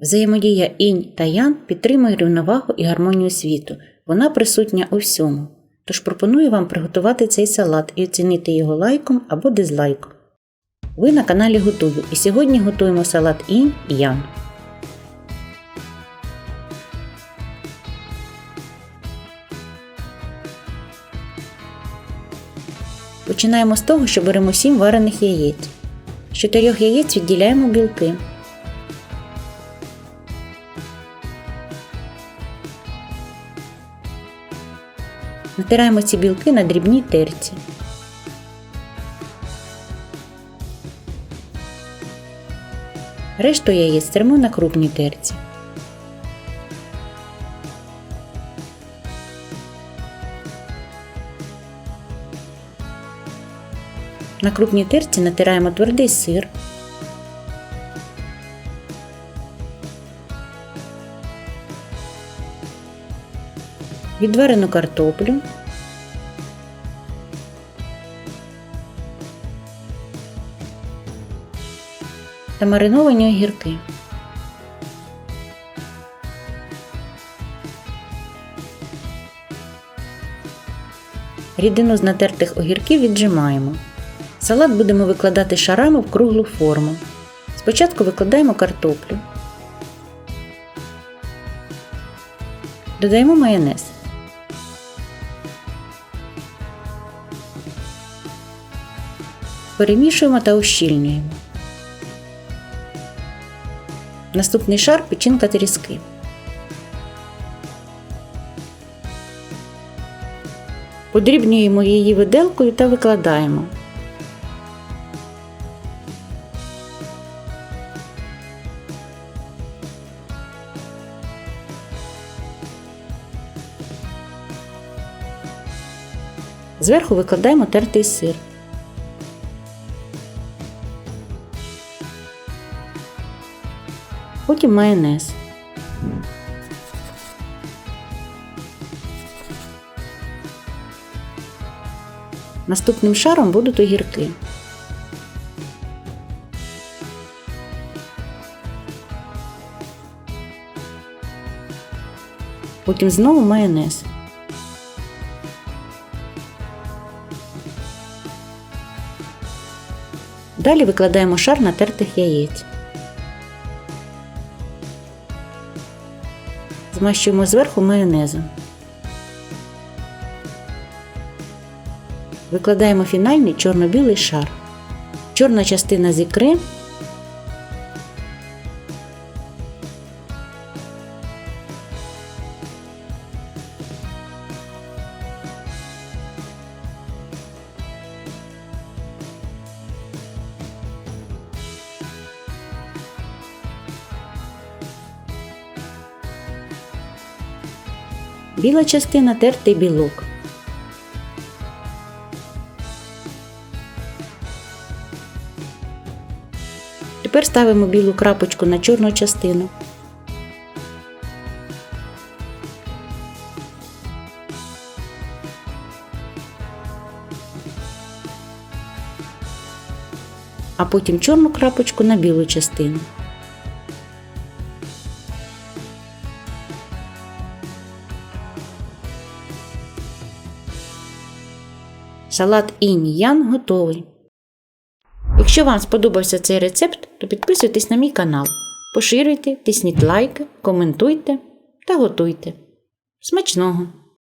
Взаємодія інь та ян підтримує рівновагу і гармонію світу. Вона присутня у всьому. Тож пропоную вам приготувати цей салат і оцінити його лайком або дизлайком. Ви на каналі Готую і сьогодні готуємо салат інь і ян. Починаємо з того, що беремо 7 варених яєць. З 4 яєць відділяємо білки. Натираємо ці білки на дрібній терці. Решту яєць стримо на крупній терці. На крупній терці натираємо твердий сир. Відварену картоплю. Та мариновані огірки. Рідину з натертих огірків віджимаємо. Салат будемо викладати шарами в круглу форму. Спочатку викладаємо картоплю. Додаємо майонез. Перемішуємо та ущільнюємо. Наступний шар печінка тріски. Подрібнюємо її виделкою та викладаємо. Зверху викладаємо тертий сир. Потім майонез. Наступним шаром будуть огірки. Потім знову майонез. Далі викладаємо шар натертих яєць. Змащуємо зверху майонезом. Викладаємо фінальний чорно-білий шар. Чорна частина з ікри Біла частина тертий білок. Тепер ставимо білу крапочку на чорну частину. А потім чорну крапочку на білу частину. Салат інь-ян готовий. Якщо вам сподобався цей рецепт, то підписуйтесь на мій канал, поширюйте, тисніть лайки, коментуйте та готуйте. Смачного!